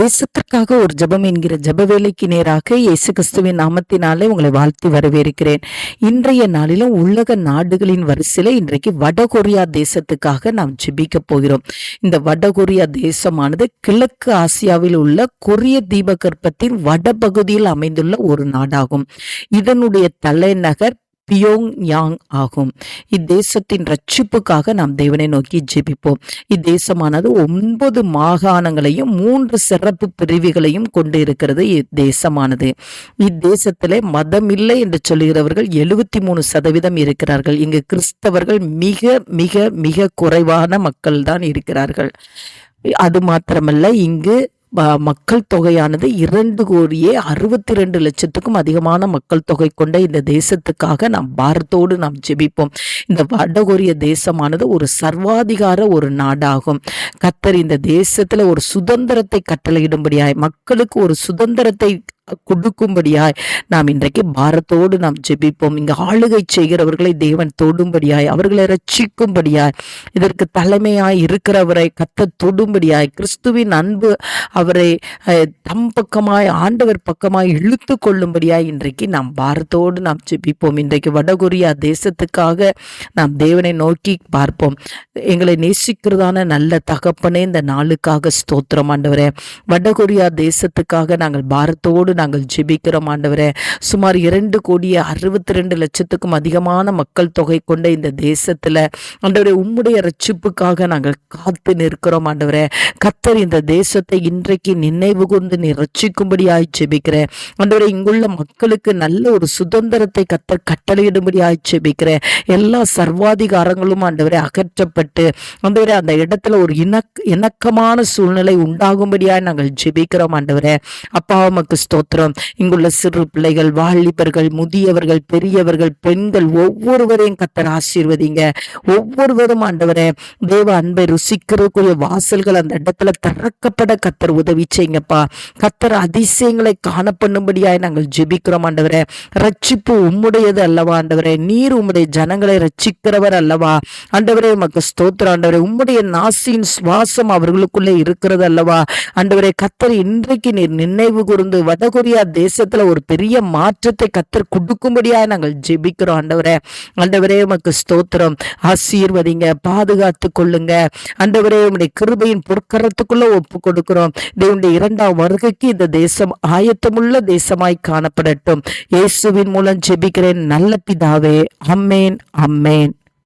தேசத்திற்காக ஒரு ஜெபம் என்கிற ஜப வேலைக்கு நேராக இயேசு கிறிஸ்துவின் நாமத்தினாலே உங்களை வாழ்த்தி வரவேற்கிறேன். இன்றைய நாளிலும் உலக நாடுகளின் வரிசையில் இன்றைக்கு வடகொரியா தேசத்துக்காக நாம் ஜெபிக்க போகிறோம். இந்த வடகொரியா தேசமானது கிழக்கு ஆசியாவில் உள்ள கொரிய தீபகற்பத்தின் வடபகுதியில் அமைந்துள்ள ஒரு நாடாகும். இதனுடைய தலைநகர் பியோங் யாங் ஆகும். இத்தேசத்தின் ரட்சிப்புக்காக நாம் தேவனை நோக்கி ஜெபிப்போம். இத்தேசமானது ஒன்பது மாகாணங்களையும் மூன்று சிறப்பு பிரிவுகளையும் கொண்டு இருக்கிறது இத்தேசமானது. இத்தேசத்திலே மதம் இல்லை என்று சொல்லுகிறவர்கள் எழுபத்தி மூணு சதவீதம் இருக்கிறார்கள். இங்கு கிறிஸ்தவர்கள் மிக மிக மிக குறைவான மக்கள் தான் இருக்கிறார்கள். அது மாத்திரமல்ல இங்கு மக்கள் தொகையானது இரண்டு கோடியே அறுபத்தி ரெண்டு லட்சத்துக்கும் அதிகமான மக்கள் தொகை கொண்ட இந்த தேசத்துக்காக நாம் பாரத்தோடு நாம் ஜெபிப்போம். இந்த வடகொரிய தேசமானது ஒரு சர்வாதிகார ஒரு நாடாகும். கத்தர் இந்த தேசத்தில் ஒரு சுதந்திரத்தை கட்டளையிடும்படியாய் மக்களுக்கு ஒரு சுதந்திரத்தை கொடுக்கும்படியாய் நாம் இன்றைக்கு பாரத்தோடு நாம் ஜெபிப்போம். இங்கு ஆளுகை செய்கிறவர்களை தேவன் தொடும்படியாய் அவர்களை ரட்சிக்கும்படியாய் இதற்கு தலைமையாய் இருக்கிறவரை கத்த தொடும்படியாய் கிறிஸ்துவின் அன்பு அவரை தம் பக்கமாய் ஆண்டவர் பக்கமாய் இழுத்து கொள்ளும்படியாய் இன்றைக்கு நாம் பாரத்தோடு நாம் ஜெபிப்போம். இன்றைக்கு வடகொரியா தேசத்துக்காக நாம் தேவனை நோக்கி பார்ப்போம். எங்களை நேசிக்கிறதான நல்ல தகப்பனே இந்த நாளுக்காக ஸ்தோத்திரம் ஆண்டவரே. வடகொரியா தேசத்துக்காக நாங்கள் பாரத்தோடு நாங்கள் ஜெபிக்கிறோம் ஆண்டவரே. சுமார் இரண்டு கோடியே அறுபத்தி ரெண்டு லட்சத்துக்கும் அதிகமான மக்கள் தொகை கொண்ட இந்த தேசத்தில் ஆண்டவரே உம்முடைய ரட்சிப்புக்காக நாங்கள் காத்து நிற்கிறோம் ஆண்டவரே. கத்தர் இந்த தேசத்தை இன்றைக்கு நினைவு கூர்ந்து நீ ரட்சிக்கும்படியாய் ஜெபிக்கிறேன் ஆண்டவரே இங்குள்ள மக்களுக்கு நல்ல ஒரு சுதந்திரத்தை கத்தர் கட்டளையிடும்படியாய் ஜெபிக்கிறேன் எல்லா சர்வாதிகாரங்களும் ஆண்டவரே அகற்றப்பட்டு ஆண்டவரே அந்த இடத்துல ஒரு இணக் இணக்கமான சூழ்நிலை உண்டாகும்படியாய் நாங்கள் ஜெபிக்கிறோம் ஆண்டவரே. அப்பா உமக்கு ஸ்தோத்திரம் இங்குள்ள சிறு பிள்ளைகள் வாலிபர்கள் முதியவர்கள் பெரியவர்கள் பெண்கள் ஒவ்வொருவரையும் கத்தர் ஆசீர்வதிங்க. ஒவ்வொருவரும் ஆண்டவரே தேவ அன்பை ருசிக்கிறதுக்குரிய வாசல்கள் அந்த இடத்துல திறக்கப்பட கத்தர் உதவி செய்யுங்கப்பா. கத்தர் அதிசயங்களை காண பண்ணும்படியாய் நாங்கள் ஜெபிக்கிறோம் ஆண்டவரே. ரட்சிப்பு உம்முடையது அல்லவா ஆண்டவரே? நீர் உம்முடைய ஜனங்களை ரட்சிக்கிறவர் அல்லவா? ஆண்டவரே உமக்கு ஸ்தோத்திரம் ஆண்டவரே. உம்முடைய நாசியின் சுவாசம் அவர்களுக்குள்ளே இருக்கிறது அல்லவா? ஆண்டவரே கத்தர் இன்றைக்கு நீர் நினைவு கூர்ந்து கொரியா தேசத்துல ஒரு பெரிய மாற்றத்தை கத்தர் கொடுக்கும்படியாக நாங்கள் ஜெபிக்கிறோம். ஆண்டவரே ஆண்டவரே உமக்கு ஸ்தோத்திரம். ஆசீர்வதிங்க பாதுகாத்து கொள்ளுங்க. ஆண்டவரே உடைய கிருபையின் பொற்கரத்துக்குள்ள ஒப்பு கொடுக்கிறோம். தேவனுடைய இரண்டாம் வருகைக்கு இந்த தேசம் ஆயத்தமுள்ள தேசமாய் காணப்படட்டும். இயேசுவின் மூலம் ஜெபிக்கிறேன். நல்ல பிதாவே அம்மேன் அம்மேன்.